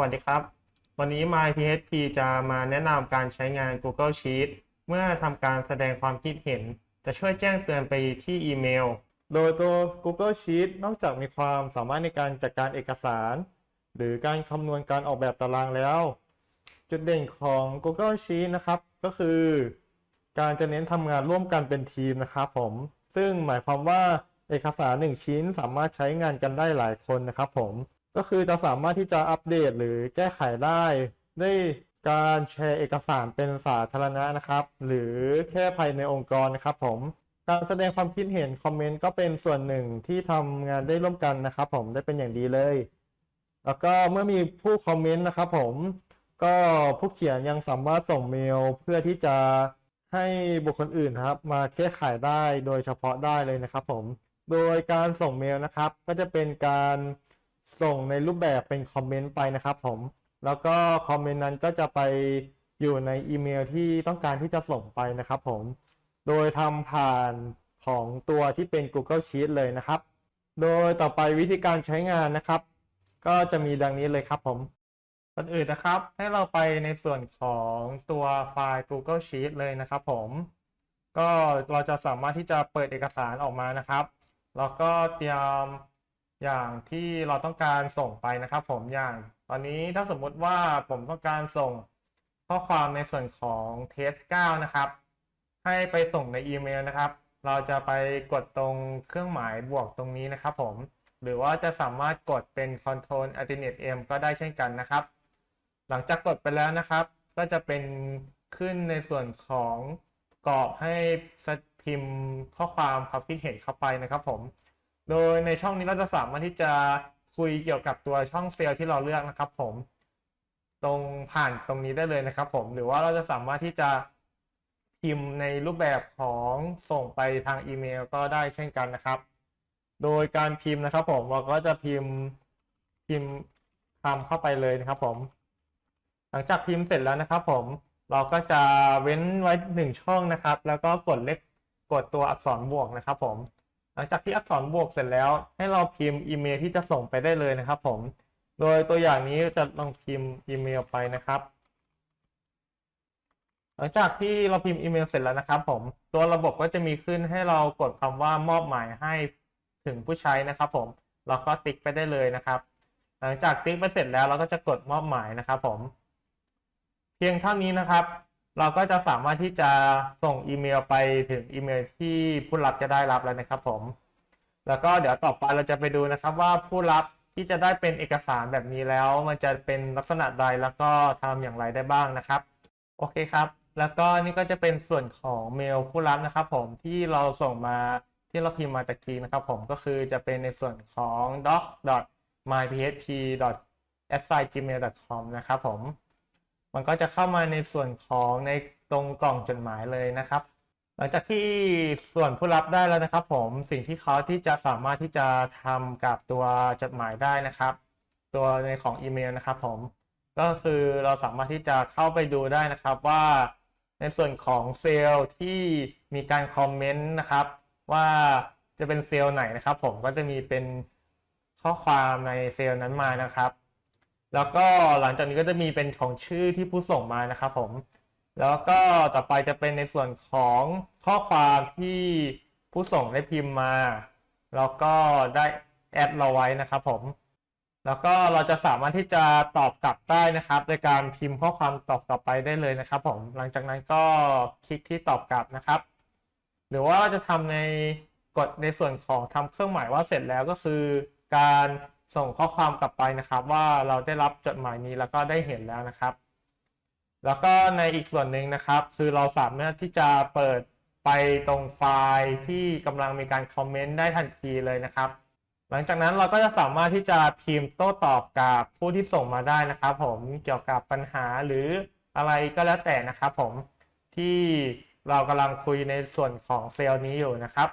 วัสดีครับ วันนี้ MyPHP จะมาแนะนำการใช้งาน Google Sheet เมื่อทำการแสดงความคิดเห็น จะช่วยแจ้งเตือนไปที่อีเมล โดยตัว Google Sheet นอกจากมีความสามารถในการจัดการเอกสาร หรือการคำนวณการออกแบบตารางแล้ว จุดเด่นของ Google Sheet นะครับ ก็คือ การจะเน้นทำงานร่วมกันเป็นทีมนะครับผม ซึ่งหมายความว่าเอกสารหนึ่งชิ้นสามารถใช้งานกันได้หลายคนนะครับผม ก็คือจะสามารถที่จะอัปเดตหรือแก้ไขได้ด้วยการแชร์เอกสารเป็นสาธารณะนะครับ หรือแค่ภายในองค์กรนะครับผมการแสดงความคิดเห็นคอมเมนต์ก็เป็นส่วนหนึ่งที่ทำงานได้ร่วมกันนะครับผมได้เป็นอย่างดีเลย แล้วก็เมื่อมีผู้คอมเมนต์นะครับผมก็ผู้เขียนยังสามารถส่งเมลเพื่อที่จะให้บุคคลอื่นครับมาแก้ไขได้โดยเฉพาะได้เลยนะครับผม โดยการส่งเมลนะครับ ก็จะเป็นการ ส่งในรูปแบบเป็นคอมเมนต์ไปนะครับผม แล้วก็คอมเมนต์นั้นก็จะไปอยู่ในอีเมลที่ต้องการที่จะส่งไปนะครับผม โดยทำผ่านของตัวที่เป็น Google Sheet เลยนะครับ โดยต่อไปวิธีการใช้งานนะครับ ก็จะมีดังนี้เลยครับผมก่อนอื่นนะครับ ให้เราไปในส่วนของตัวไฟล์ Google Sheet เลยนะครับผม ก็เราจะสามารถที่จะเปิดเอกสารออกมานะครับ แล้วก็เตรียม อย่างที่เราต้องการส่งไปนะครับ ผมอย่างตอนนี้ถ้าสมมติว่าผมต้องการส่งข้อความในส่วนของเทส9นะครับ ให้ไปส่งในอีเมลนะครับ เราจะไปกดตรงเครื่องหมายบวกตรงนี้นะครับ ผมหรือว่าจะสามารถกดเป็น Ctrl Alternate M ก็ได้เช่นกันนะครับ หลังจากกดไปแล้วนะครับ ก็จะเป็นขึ้นในส่วนของกรอบให้พิมพ์ข้อความความคิดเห็นเข้าไปนะครับผม โดยในช่องนี้เราจะสามารถที่จะคุยเกี่ยวกับตัวช่องเซลล์ที่เราเลือกนะครับ ผม ตรงผ่านตรงนี้ได้เลยนะครับ ผม หรือว่าเราจะสามารถที่จะพิมพ์ในรูปแบบของส่งไปทางอีเมลก็ได้เช่นกันนะครับ โดยการพิมพ์นะครับ ผมเราก็จะพิมพ์พิมพ์คำเข้าไปเลยนะครับ ผม หลังจากพิมพ์เสร็จแล้วนะครับ ผมเราก็จะเว้นไว้หนึ่งช่องนะครับ แล้วก็กดเลขกดตัวอักษรบวกนะครับ ผม หลังจากที่อักษรบวกเสร็จแล้ว ให้เราพิมพ์อีเมลที่จะส่งไปได้เลยนะครับ ผม โดยตัวอย่างนี้จะลองพิมพ์อีเมลไปนะครับ หลังจากที่เราพิมพ์อีเมลเสร็จแล้วนะครับ ผม ตัวระบบก็จะมีขึ้นให้เรากดคำว่ามอบหมายให้ถึงผู้ใช้นะครับ ผมเราก็ติ๊กไปได้เลยนะครับ หลังจากติ๊กไปเสร็จแล้วเราก็จะกดมอบหมายนะครับ ผม เพียงเท่านี้นะครับ เราก็จะสามารถที่จะส่งอีเมลไปถึงอีเมลที่ผู้รับจะได้รับแล้วนะครับผม แล้วก็เดี๋ยวต่อไปเราจะไปดูนะครับว่าผู้รับที่จะได้เป็นเอกสารแบบนี้แล้ว มันจะเป็นลักษณะใดแล้วก็ทำอย่างไรได้บ้างนะครับ โอเคครับ แล้วก็นี่ก็จะเป็นส่วนของเมลผู้รับนะครับผมที่เราส่งมาที่เราพิมพ์มาตะกี้นะครับผมก็คือจะเป็นในส่วนของ doc.myphp.si.gmail.com นะครับผม มันก็จะเข้ามาในส่วนของในตรงกล่องจดหมายเลยนะครับ หลังจากที่ส่วนผู้รับได้แล้วนะครับ ผมสิ่งที่เขาที่จะสามารถที่จะทำกับตัวจดหมายได้นะครับ ตัวในของอีเมลนะครับผมก็คือเราสามารถที่จะเข้าไปดูได้นะครับว่าในส่วนของเซลล์ที่มีการคอมเมนต์นะครับ ว่าจะเป็นเซลล์ไหนนะครับ ผมก็จะมีเป็นข้อความในเซลล์นั้นมานะครับ แล้วก็หลังจากนี้ก็จะมีเป็นของชื่อที่ผู้ส่งมานะครับผม แล้วก็ต่อไปจะเป็นในส่วนของข้อความที่ผู้ส่งได้พิมพ์มา แล้วก็ได้แอดเราไว้นะครับผม แล้วก็เราจะสามารถที่จะตอบกลับได้นะครับ โดยการพิมพ์ข้อความตอบกลับไปได้เลยนะครับ ผม หลังจากนั้นก็คลิกที่ตอบกลับนะครับ หรือว่าจะทำในกดในส่วนของทำเครื่องหมายว่าเสร็จแล้วก็คือการ ส่งข้อความกลับไปนะครับ ว่าเราได้รับจดหมายนี้แล้วก็ได้เห็นแล้วนะครับ แล้วก็ในอีกส่วนหนึ่งนะครับ คือเราสามารถที่จะเปิดไปตรงไฟล์ที่กำลังมีการคอมเมนต์ได้ทันทีเลยนะครับ หลังจากนั้นเราก็จะสามารถที่จะพิมพ์โต้ตอบกับผู้ที่ส่งมาได้นะครับ ผมเกี่ยวกับปัญหาหรืออะไรก็แล้วแต่นะครับ ผมที่เรากำลังคุยในส่วนของเซลล์นี้อยู่นะครับ